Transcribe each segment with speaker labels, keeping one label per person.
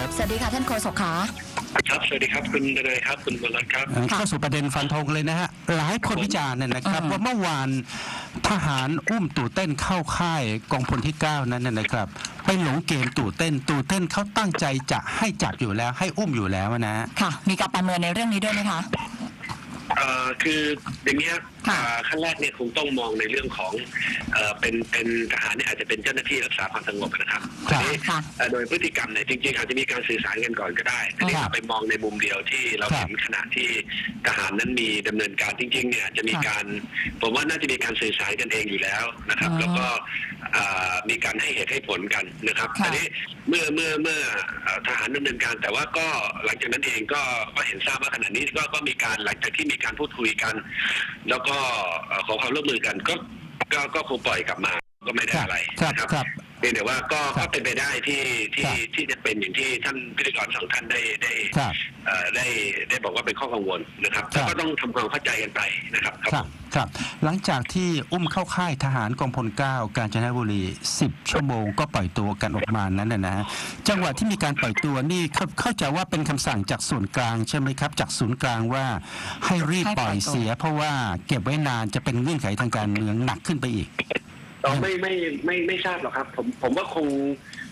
Speaker 1: ครับ
Speaker 2: สวัสดีค่ะท่านโฆษกขา
Speaker 3: ครับสวัสดีครับคุณดนายครับคุณบรรครับ
Speaker 1: เอ่อ
Speaker 2: ค่ะ
Speaker 1: เข้าสู่ประเด็นฟันธงเลยนะฮะหลายคนวิจารณ์เนี่ยนะครับ
Speaker 2: อืม
Speaker 1: ว่าเมื่อวานทหารอุ้มตู่เต้นเข้าค่ายกองพลที่ 9 นั้นนะนะครับ ไปหลงเกมตู่เต้นตู่เต้นเขาตั้งใจจะให้จับอยู่แล้ว ให้อุ้มอยู่แล้วนะฮะ
Speaker 2: ค่ะ มีการประเมินในเรื่องนี้ด้วยไหมคะ
Speaker 3: เอ่อคืออย่างนี้ครับ
Speaker 2: ค่ะ
Speaker 3: อ่าขั้นแรกเนี่ยคงต้องมองในเรื่องของเอ่อเป็นเป็นทหารเนี่ยอาจจะเป็นเจ้าหน้าที่รักษาความสงบนะครับ
Speaker 1: ครับ
Speaker 3: ทีนี้
Speaker 2: ค่ะ
Speaker 3: เอ่อโดยพฤติกรรมเนี่ยจริงๆอาจจะมีการสื่อสารกันก่อนก็ได้ทีนี้
Speaker 1: ครับ
Speaker 3: เราไปมองในมุมเดียวที่เรา
Speaker 1: ครับ
Speaker 3: เห็นขณะที่ทหารนั้นมีดำเนินการจริงๆเนี่ยจะมี
Speaker 2: ค่ะ
Speaker 3: การผมว่าน่าจะมีการสื่อสารกันเองอยู่แล้วนะครับ
Speaker 2: อ๋อ
Speaker 3: แล้วก็อ่ามีการให้เหตุให้ผลกันนะครับ
Speaker 2: ค่ะ
Speaker 3: ทีนี้เมื่อเมื่อเมื่อเอ่อทหารดำเนินการ แต่ว่าก็หลังจากนั้นเองก็ก็เห็นทราบว่าขณะนี้ก็ก็มีการหลังจากที่มีการพูดคุยกัน แล้วก็เอ่อขอความร่วมมือกันก็ก็ก็คงปล่อยกลับมาก็ไม่ได้อะไร
Speaker 1: ครับ
Speaker 3: นะครับ
Speaker 1: ครับ
Speaker 3: เพียงแต่ว่าก็
Speaker 1: ครั
Speaker 3: ก็
Speaker 1: บ
Speaker 3: เป็นไปได้ที่ที่
Speaker 1: ครับ
Speaker 3: ที่จะเป็นอย่างที่ท่านพิธีกรสองท่านได้ได้
Speaker 1: ครับ
Speaker 3: เอ่อได้ได้บอกว่าเป็นข้อกังวลนะครับ
Speaker 1: ครับ
Speaker 3: แล้วก็ต้องทำความเข้าใจกันไปนะครับ
Speaker 1: ครับครับ หลังจากที่อุ้มเข้าค่ายทหารกองพล 9 กาญจนบุรี 10 ชั่วโมงก็ปล่อยตัวกันออกมานั้นนะนะฮะจังหวะที่มีการปล่อยตัวนี่เข้าเข้าใจว่าเป็นคำสั่งจากส่วนกลางใช่ไหมครับ จากศูนย์กลางว่าให้รีบปล่อยเสีย เพราะว่าเก็บไว้นานจะเป็นเงื่อนไขทางการเมืองหนักขึ้นไปอีก
Speaker 3: เราไม่ไม่ไม่ไม่ทราบหรอกครับ ผมผมว่าคง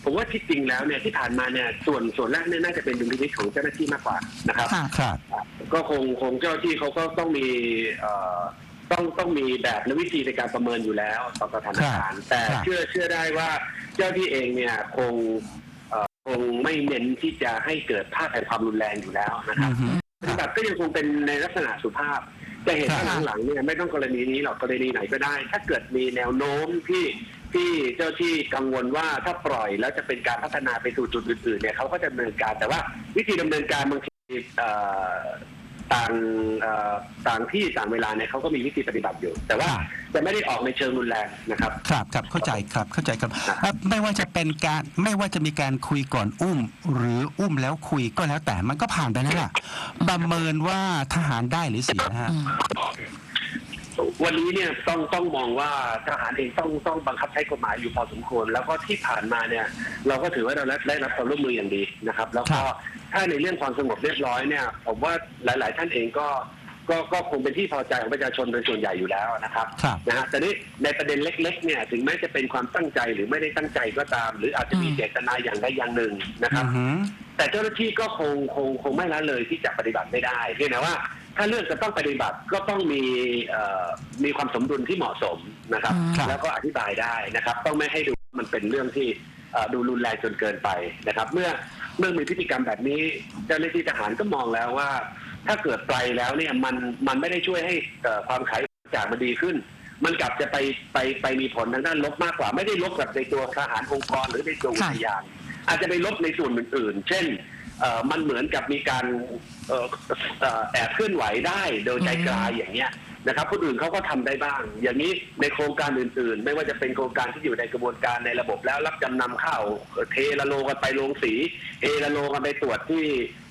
Speaker 3: ผมว่าที่จริงแล้วเนี่ยที่ผ่านมาเนี่ยส่วนส่วนแรกเนี่ยน่าจะเป็นดุลพินิจของเจ้าหน้าที่มากกว่านะครับ
Speaker 2: ค่ะ
Speaker 1: ครับ
Speaker 3: ก็คงคงเจ้าหน้าที่เขาก็ต้องมีเอ่อต้องต้องมีแบบและวิธีในการประเมินอยู่แล้วต่อสถานการณ์แต่
Speaker 1: ครับ
Speaker 3: เชื่อเชื่อได้ว่าเจ้าหน้าที่เองเนี่ยคงเอ่อคงไม่เน้นที่จะให้เกิดภาพแห่งความรุนแรงอยู่แล้วนะครับ
Speaker 1: อือฮึ
Speaker 3: ปฏิบัติก็ยังคงเป็นในลักษณะสุภาพ จะเห็นว่า
Speaker 2: ครับ
Speaker 3: หลังๆเนี่ยไม่ต้องกรณีนี้หรอกกรณีไหนก็ได้ ถ้าเกิดมีแนวโน้มที่ที่เจ้าที่กังวลว่าถ้าปล่อยแล้วจะเป็นการพัฒนาไปสู่จุดอื่นๆเนี่ยเขาก็จะดำเนินการแต่ว่าวิธีดำเนินการบางทีเอ่อ ต่างเอ่อต่างที่ต่างเวลาเนี่ยเขาก็มีวิธีปฏิบัติอยู่ แต่ว่า
Speaker 1: ครับ
Speaker 3: จะไม่ได้ออกในเชิงรุนแรงนะครับ
Speaker 1: ครับครับเข้าใจครับเข้าใจครับเอ่อไม่ว่าจะเป็นการไม่ว่าจะมีการคุยก่อนอุ้ม หรืออุ้มแล้วคุยก็แล้วแต่มันก็ผ่านไปนั่นแหละประเมินว่าทหารได้หรือเสียฮะ
Speaker 2: อืม
Speaker 3: วันนี้เนี่ยต้องต้องมองว่าทหารเองต้องต้องบังคับใช้กฎหมายอยู่พอสมควร แล้วก็ที่ผ่านมาเนี่ย เราก็ถือว่าเราได้รับความร่วมมืออย่างดีนะครับ แล้วก็
Speaker 1: ครับ
Speaker 3: ถ้าในเรื่องความสงบเรียบร้อยเนี่ย ผมว่าหลาย ๆ ท่านเองก็ก็ก็คงเป็นที่พอใจของประชาชนโดยส่วนใหญ่อยู่แล้วนะครับ
Speaker 1: ครับ
Speaker 3: นะฮะแต่นี่ในประเด็นเล็ก ๆ เนี่ยถึงแม้จะเป็นความตั้งใจหรือไม่ได้ตั้งใจก็ตาม หรืออาจจะมี
Speaker 2: อืม
Speaker 3: เจตนาอย่างใดอย่างหนึ่งนะครับ
Speaker 1: อือฮึ
Speaker 3: แต่เจ้าหน้าที่ก็คงคงคงไม่ละเลยที่จะปฏิบัติไม่ได้เพียงแต่ว่า ถ้าเลือกจะต้องปฏิบัติก็ต้องมีเอ่อมีความสมดุลที่เหมาะสมนะครับ
Speaker 2: อืม
Speaker 1: ครับ
Speaker 3: แล้วก็อธิบายได้นะครับ ต้องไม่ให้ดูมันเป็นเรื่องที่เอ่อ ดูรุนแรงจนเกินไปนะครับ เมื่อเมื่อมีพฤติกรรมแบบนี้เจ้าหน้าที่ทหารก็มองแล้วว่า ถ้าเกิดไปแล้วเนี่ยมันมันไม่ได้ช่วยให้ความขายจากมันดีขึ้น มันกลับจะไปไปไปมีผลทางด้านลบมากกว่า ไม่ได้ลบกับในตัวทหารองค์กรหรือในตัวอุทยานอาจจะไปลบในส่วนอื่นๆ เช่นมันเหมือนกับมีการออแอบเคลื่อนไหวได้โดยใจกลายอย่างเงี้ย นะครับคนอื่นเขาก็ทำได้บ้าง อย่างนี้ในโครงการอื่นๆ ไม่ว่าจะเป็นโครงการที่อยู่ในกระบวนการในระบบแล้วรับจำนำข้าวเทละโลกันไปโรงสีเทละโลกันไปตรวจที่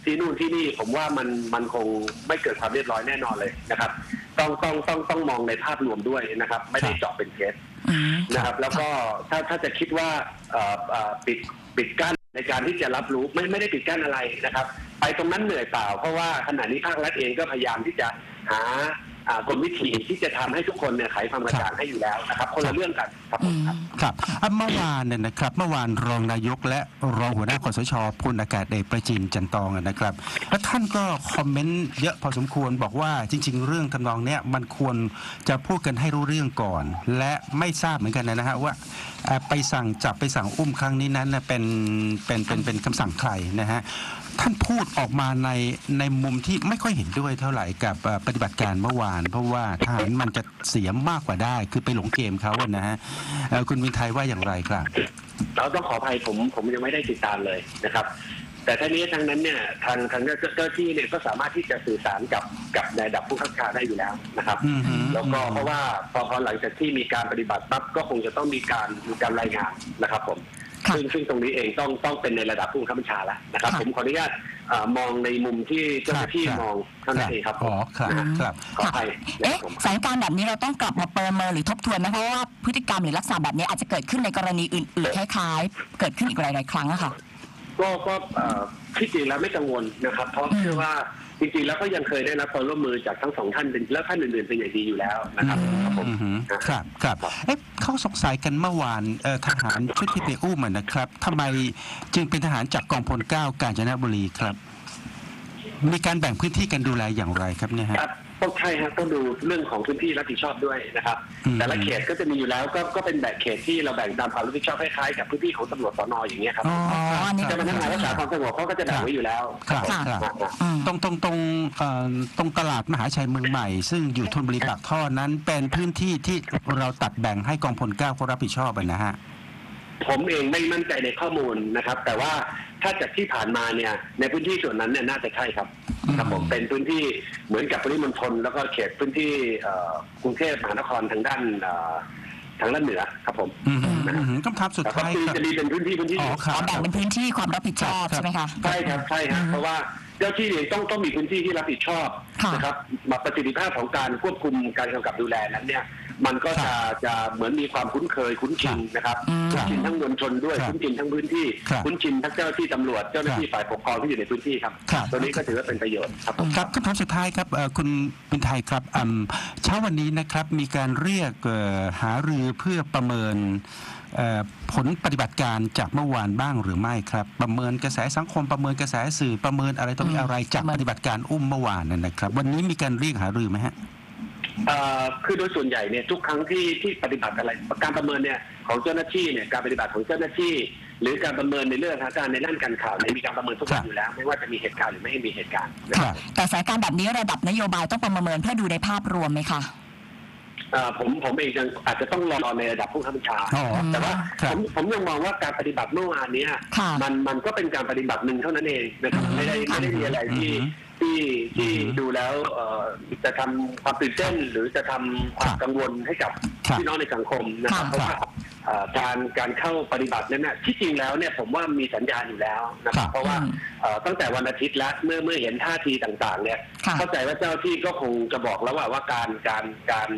Speaker 3: ที่นู่นที่นี่ผมว่ามันมันคงไม่เกิดความเรียบร้อยแน่นอนเลยนะครับ ต้องต้องต้องต้องมองในภาพรวมด้วยนะครับ ไม่ได้เจาะเป็นเคส
Speaker 2: อืม
Speaker 3: นะครับ แล้วก็ถ้าถ้าจะคิดว่าเอ่อเอ่อปิดปิดกั้นในการที่จะรับรู้ไม่ไม่ได้ปิดกั้นอะไรนะครับ ไปตรงนั้นเหนื่อยเปล่าเพราะว่าขณะนี้ภาครัฐเองก็พยายามที่จะหา อ่ากลวิธีที่จะทำให้ทุกคนเนี่ยไขความกระจ่างให้อยู่แล้วนะครับคนละเรื่องกันครับผ
Speaker 2: อื
Speaker 3: ม
Speaker 2: ม
Speaker 3: ครับ
Speaker 1: ครับอะเมื่อวานเนี่ยนะครับเมื่อวานรองนายกและรองหัวหน้าคอสชพลอากาศเอกประจินจันตองนะครับ แล้วท่านก็คอมเมนต์เยอะพอสมควรบอกว่าจริง ๆ เรื่องทำนองเนี้ยมันควรจะพูดกันให้รู้เรื่องก่อน และไม่ทราบเหมือนกันนะฮะว่าเอ่อไปสั่งจับไปสั่งอุ้มครั้งนี้นั้นน่ะเป็นเป็นเป็นเป็นคำสั่งใครนะฮะ ท่านพูดออกมาในในมุมที่ไม่ค่อยเห็นด้วยเท่าไหร่กับเอ่อปฏิบัติการเมื่อวาน เพราะว่าทหารมันจะเสียมากกว่าได้ คือไปหลงเกมเขาอะนะฮะเอ่อคุณวินไทยว่าอย่างไรครับ
Speaker 3: เราต้องขออภัยผมผมยังไม่ได้ติดตามเลยนะครับ แต่ทั้งนี้ทั้งนั้นเนี่ยทางทางเจ้าเจ้าที่เนี่ยก็สามารถที่จะสื่อสารกับกับในระดับผู้ขับชาได้อยู่แล้วนะครับ
Speaker 1: อืมฮึ
Speaker 3: แล้วก็เพราะว่าพอพอหลังจากที่มีการปฏิบัติปั๊บก็คงจะต้องมีการมีการรายงานนะครับผม
Speaker 2: ค่ะ
Speaker 3: ซึ่งซึ่งตรงนี้เองต้องต้องเป็นในระดับผู้บังคับบัญชาแล้วนะครับ
Speaker 2: ค่ะ
Speaker 3: ผมขออนุญาตเอ่อมองในมุมที่เจ้าหน้าที่
Speaker 1: ครับ
Speaker 3: มองเท่านั้นเองครับผ
Speaker 1: อ๋อ
Speaker 3: ม
Speaker 1: ครับ
Speaker 2: อืม
Speaker 1: ครับ
Speaker 3: ขออภัยนะค
Speaker 2: เอ๊ะ
Speaker 3: รับผม
Speaker 2: สถานการณ์แบบนี้เราต้องกลับมาประเมินหรือทบทวนไหมเพราะว่าพฤติกรรมหรือลักษณะแบบนี้อาจจะเกิดขึ้นในกรณีอื่นๆคล้ายๆ เกิดขึ้นอีกหลายๆครั้งอะค่ะ
Speaker 3: ก็ก็เอ่อที่จริงแล้วไม่กังวลนะครับ เพราะ
Speaker 2: อืม
Speaker 3: เชื่อว่าจริงๆแล้วก็ยังเคยได้รับความร่วมมือจากทั้งสองท่านเป็นและท่านอื่นๆเป็นอย่างดีอยู่แล้วนะครับครับผม
Speaker 1: อือหือครับครับเอ๊ะเขาสงสัยกันเมื่อวานเอ่อทหารชุดที่ไปอุ้มอะนะครับทำไมจึงเป็นทหารจากกองพลเก้ากาญจนบุรีครับ มีการแบ่งพื้นที่กันดูแลอย่างไรครับเนี่ยฮะ
Speaker 3: ครับ ต้องใช่ครับต้องดูเรื่องของพื้นที่รับผิดชอบด้วยนะครับ
Speaker 1: อืม
Speaker 3: แต่ละเขตก็จะมีอยู่แล้วก็ก็เป็นแบบเขตที่เราแบ่งตามความรับผิดชอบคล้ายๆกับพื้นที่ของตำรวจสนอย่างเงี้ยครับ
Speaker 1: อ๋อ
Speaker 2: อันนี้
Speaker 3: เจ้าพนักงานรักษาความสงบเขาก็จะแบ่งไว้อยู่แล้ว
Speaker 1: ครับ
Speaker 2: ค่ะ
Speaker 1: ครับ
Speaker 3: ครับ
Speaker 2: อืม
Speaker 1: ตรงตรงตรงเอ่อตรงตลาดมหาชัยเมืองใหม่ ซึ่งอยู่ธนบุรีปากท่อนั้นเป็นพื้นที่ที่เราตัดแบ่งให้กองพลเก้าเขารับผิดชอบอะนะฮะ
Speaker 3: ผมเองไม่มั่นใจในข้อมูลนะครับ แต่ว่าถ้าจากที่ผ่านมาเนี่ย ในพื้นที่ส่วนนั้นเนี่ยน่าจะใช่ครับ
Speaker 1: อืม
Speaker 3: ครับผมเป็นพื้นที่เหมือนกับปริมณฑลแล้วก็เขตพื้นที่เอ่อกรุงเทพมหานครทางด้านเอ่อทางด้านเหนือครับผม
Speaker 1: อืมอืมอืมคำถามสุด
Speaker 3: แต่ก็
Speaker 1: ท้าย
Speaker 3: คือ
Speaker 1: ครับ
Speaker 3: จะมีเป็นพื้นที่พื้นที่
Speaker 1: อ๋อครับ
Speaker 2: อ๋อแบ่งเป็นพื้นที่ความรับผิดชอบ
Speaker 1: ครับ
Speaker 2: ใช่ไหมคะ
Speaker 3: ใช่ครับใช่ครับเพราะว่าเจ้าที่เองต้องต้องมีพื้นที่ที่รับผิดชอบ
Speaker 2: ค่ะ
Speaker 3: นะครับมาประสิทธิภาพของการควบคุมการกำกับดูแลนั้นเนี่ย มันก็จะจะเหมือนมีความคุ้นเคยคุ้นชินนะครับ
Speaker 2: อืม
Speaker 3: คุ้นชินทั้งมวลชนด้วย
Speaker 1: ครับ
Speaker 3: คุ้นชินทั้งพื้นที่
Speaker 1: ครับ
Speaker 3: คุ้นชินทั้งเจ้าหน้าที่ตำรวจเจ้าหน้าที่ฝ่ายปกครองที่อยู่ในพื้นที่ครับ
Speaker 1: ครับ
Speaker 3: ตัวนี้ก็ถือว่าเป็นประโยชน์ครับผม
Speaker 1: ครับคำถามสุดท้ายครับเอ่อคุณบินไทยครับอืมเช้าวันนี้นะครับมีการเรียกเอ่อหารือเพื่อประเมินเอ่อผลปฏิบัติการจากเมื่อวานบ้างหรือไม่ครับ ประเมินกระแสสังคมประเมินกระแสสื่อประเมินอะไรต่อมี
Speaker 2: อืม
Speaker 1: อะไรจาก
Speaker 2: ประเมิน
Speaker 1: ปฏิบัติการอุ้มเมื่อวานนั่นนะครับ วันนี้มีการเรียกหารือไหมฮะ
Speaker 3: เอ่อคือโดยส่วนใหญ่เนี่ยทุกครั้งที่ที่ปฏิบัติอะไร การประเมินเนี่ยของเจ้าหน้าที่เนี่ยการปฏิบัติของเจ้าหน้าที่ หรือการประเมินในเรื่องสถานการณ์ในด้านการข่าวเนี่ยมีการประเมินทุก
Speaker 1: ครั
Speaker 3: วัน
Speaker 1: บ
Speaker 3: อยู่แล้ว ไม่ว่าจะมีเหตุการณ์หรือไม่ให้มีเหตุการณ์นะ
Speaker 1: ค
Speaker 3: ค
Speaker 1: รั
Speaker 3: รับ
Speaker 1: บ
Speaker 2: แต่สถานการณ์แบบนี้ระดับนโยบายต้องประเมินเพื่อดูในภาพรวมไหมคะ
Speaker 3: เอ่อผมผมเองยังอาจจะต้องรอในระดับผู้ข้าราชการ
Speaker 1: อ๋อ
Speaker 3: แต่ว่า
Speaker 1: ครับ
Speaker 3: ผมผมยังมองว่าการปฏิบัติเมื่อวานเนี้ย
Speaker 2: ค่ะ
Speaker 3: มันมันก็เป็นการปฏิบัติหนึ่งเท่านั้นเองนะครับไม่ได้ไม่ได้มีอะไรที่
Speaker 1: อืม
Speaker 3: ที่ที่
Speaker 1: อืม
Speaker 3: ดูแล้วเอ่อจะทำความตื่นเต้นหรือจะทำความ
Speaker 1: ครับ
Speaker 3: กังวลให้กับ
Speaker 1: ครับ
Speaker 3: พี่น้องในสังคมนะครับ
Speaker 2: ค่ะ
Speaker 3: เพราะว่า เอ่อการการเข้าปฏิบัตินั้นน่ะที่จริงแล้วเนี่ยผมว่ามีสัญญาณอยู่แล้วนะค
Speaker 1: ครั
Speaker 3: รับบ เพราะว่า
Speaker 2: อืม
Speaker 3: เอ่อตั้งแต่วันอาทิตย์แล้วเมื่อเมื่อเห็นท่าทีต่างๆ เนี่ย
Speaker 2: ค่ะ
Speaker 3: เข้าใจว่าเจ้าที่ก็คงจะบอกแล้วว่าว่าการการการ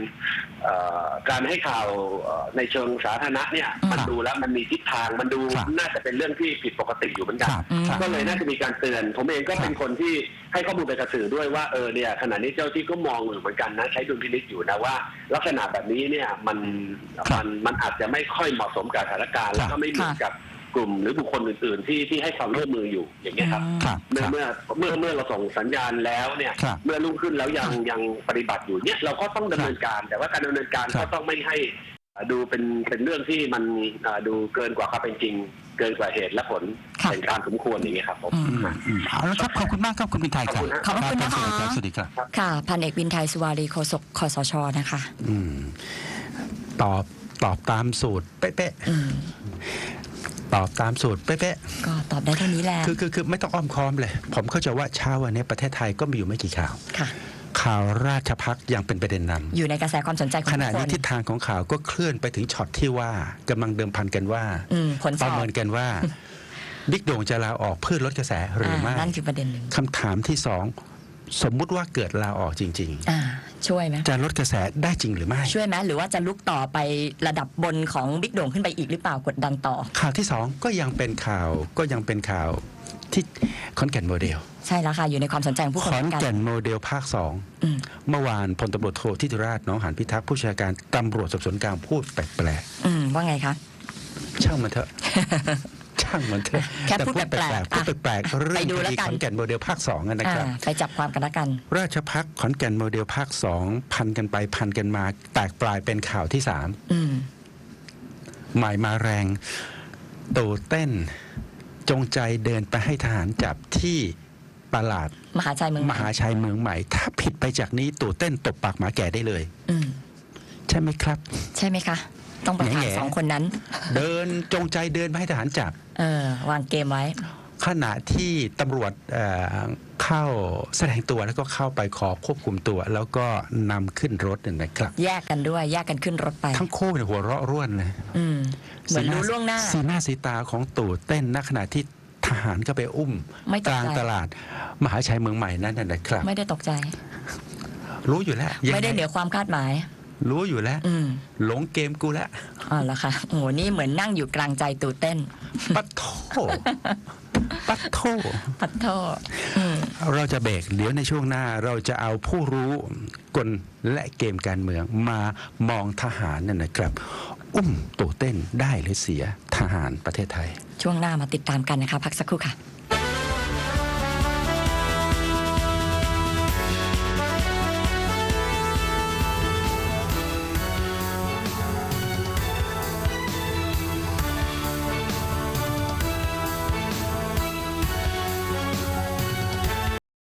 Speaker 3: เอ่อการให้ข่าวเอ่อในเชิงสาธารณะเนี่ย
Speaker 2: อืม
Speaker 3: มันดูแล้วมันมีทิศทางมันดู
Speaker 1: ครับ
Speaker 3: น่าจะเป็นเรื่องที่ผิดปกติอยู่เหมือนกัน
Speaker 1: ครับ
Speaker 2: อืม
Speaker 1: ครับ
Speaker 3: ก็เลยน่าจะมีการเตือน ผมเองก็เป็นคนที่ให้ข้อมูลไปกระสื่อด้วยว่าเออเนี่ยขณะนี้เจ้าที่ก็มองอยู่เหมือนกันนะใช้ดุลพินิจอยู่นะว่า ลักษณะแบบนี้เนี่ยมัน
Speaker 1: ครับ
Speaker 3: มันมันอาจจะไม่ค่อยเหมาะสมกับสถานการณ์
Speaker 1: ครับ
Speaker 3: แล้วก็ไม่เหมือนกับกลุ่มหรือบุคคลอื่น ๆ ที่ที่ให้ความร่วมมืออยู่อย่างเงี้ยครับ
Speaker 1: ครับ
Speaker 3: เมื่
Speaker 1: ค
Speaker 3: อ
Speaker 1: รับ
Speaker 3: เมื่อเมื่อเมื่อเราส่งสัญญาณแล้วเนี่ย
Speaker 1: ครับ
Speaker 3: เมื่อรุ่งขึ้นแล้วยังยังปฏิบัติอยู่เนี่ยเราก็ต้องดำเนินการ แต่ว่าการดำเนินการ
Speaker 1: ครั
Speaker 3: ก็
Speaker 1: บ
Speaker 3: ต้องไม่ให้อ่าดูเป็นเป็นเรื่องที่มันอ่าดูเกินกว่าความเป็นจริง เกินกว่าเหตุและผล
Speaker 2: ค่ะ
Speaker 3: เป็นการสมควรอย่างเงี้ยครับผม
Speaker 2: อืม
Speaker 1: อืมอืมเอาละครับขอบคุณมากครับคุณบินไทยครับ
Speaker 2: ขอบคุณนะคะ
Speaker 1: รับสวัสดีครับ
Speaker 2: ค่ะพันเอกวินไทยสุวารีโฆษกคสชนะคะ
Speaker 1: อืมตอบตอบตามสูตรเป๊ะ
Speaker 2: อืม
Speaker 1: ๆตอบตามสูตรเป๊ะ
Speaker 2: ก็ตอบได้เท่านี้แหละ
Speaker 1: ๆคือคือคือไม่ต้องอ้อมค้อมเลย ผมเข้าใจว่าเช้าวันนี้ประเทศไทยก็มีอยู่ไม่กี่ข่าว
Speaker 2: ค่ะ
Speaker 1: ข่าวราชพักยังเป็นประเด็นนำ
Speaker 2: อยู่ในกระแสความสนใจของ
Speaker 1: ข
Speaker 2: ทุ
Speaker 1: ณะ
Speaker 2: กค
Speaker 1: นี้
Speaker 2: น
Speaker 1: ทิศทางของข่าวก็เคลื่อนไปถึงช็อตที่ว่ากำลังเดิมพันกันว่า
Speaker 2: อืมผลส
Speaker 1: ป
Speaker 2: อ
Speaker 1: ระ
Speaker 2: บ
Speaker 1: เมินกันว่า บิ๊กโด่งจะลาออกเพื่อลดกระแสหรือไม่า
Speaker 2: นั่นคือประเด็นหนึ่ง
Speaker 1: คำถามที่สองสมมุติว่าเกิดลาออกจริง
Speaker 2: อ่า ช่วยไหม
Speaker 1: ๆจะลดกระแสได้จริงหรือไม่
Speaker 2: ช่วยไหมหรือว่าจะลุกต่อไประดับบนของบิ๊กโด่งขึ้นไปอีกหรือเปล่ากดดันต่อ
Speaker 1: ข่าวที่สองก็ยังเป็นข่าวก็ยังเป็นข่าวที่ขอนแก่นโมเดล
Speaker 2: ใช่แล้วค่ะ อยู่ในความสนใจของผู้
Speaker 1: ข
Speaker 2: คน
Speaker 1: อน
Speaker 2: เหมือนกัน
Speaker 1: แก่นโมเดลภาคสอง
Speaker 2: อืม
Speaker 1: เมื่อวานพลตำรวจโททิติราชหน้องหานพิทักษ์ผู้บัญชาการตำรวจสอบสวนกลางพูดแปลก
Speaker 2: อืมว่าไงคะ
Speaker 1: ๆช่างมันเถอะ ช่างมันเถอะ
Speaker 2: แค่
Speaker 1: แต่
Speaker 2: พูด
Speaker 1: พูดแปล
Speaker 2: แปล
Speaker 1: ก
Speaker 2: ก
Speaker 1: ๆ
Speaker 2: ๆ
Speaker 1: พูดแปลกๆเรื่
Speaker 2: ไป
Speaker 1: อง
Speaker 2: ดู
Speaker 1: ค
Speaker 2: แล้ว
Speaker 1: ดี
Speaker 2: กัน
Speaker 1: ขอนแก่นโมเดลภาคสองนะ
Speaker 2: อ่า
Speaker 1: ครับ
Speaker 2: ไปจับความกันละกัน
Speaker 1: ราชพักขอนแก่นโมเดลภาคสองพันกันไปพันกันมา แตกปลายเป็นข่าวที่สาม
Speaker 2: อืม
Speaker 1: หมายมาแรงตู่เต้น จงใจเดินไปให้ทหารจับที่ตลาด
Speaker 2: มหาชัยเมือง
Speaker 1: มหาชัยเมืองใหม่ ถ้าผิดไปจากนี้ตู่เต้นตบปากหมาแก่ได้เลย
Speaker 2: อืม
Speaker 1: ใช่ไหมครับ
Speaker 2: ใช่ไหมคะ ต้องไปถาม
Speaker 1: แง่ๆ
Speaker 2: สองคนนั้น
Speaker 1: เดินจงใจเดินไปให้ทหารจับ
Speaker 2: เออ วางเกมไว้
Speaker 1: ขณะที่ตำรวจเอ่อเข้าแสดงตัวแล้วก็เข้าไปขอควบคุมตัว แล้วก็นำขึ้นรถเนี่ยนะครับ
Speaker 2: แยกกันด้วย แยกกันขึ้นรถไป
Speaker 1: ทั้งคู่เนี่ยหัวเราะร่วนเลย
Speaker 2: อืม เหมือนรู้ล่วงหน้า
Speaker 1: สีหน้าสีตาของตู่เต้นณขณะที่ทหารก็ไปอุ้ม
Speaker 2: ไม่ต
Speaker 1: ก
Speaker 2: ก
Speaker 1: ลาง
Speaker 2: ใจ
Speaker 1: ตลาด มหาชัยเมืองใหม่นั่นน่ะนะครับ
Speaker 2: ไม่ได้ตกใจ
Speaker 1: รู้อยู่แล้วยังง
Speaker 2: ไม่ได้เหนือความคาดหมาย
Speaker 1: รู้อยู่แล้ว
Speaker 2: อืม
Speaker 1: หลงเกมกูแล้ว
Speaker 2: อ๋อเหรอคะโอ้โหนี่เหมือนนั่งอยู่กลางใจตู่เต้น
Speaker 1: ปัดโถโทษ
Speaker 2: ปัดโทษอืม
Speaker 1: เราจะเบรกเดี๋ยวในช่วงหน้าเราจะเอาผู้รู้กลและเกมการเมืองมามองทหารนั่นนะครับ อุ้มตู่เต้นได้หรือเสียทหารประเทศไทย
Speaker 2: ช่วงหน้ามาติดตามกันนะคะ พักสักครู่ค่ะ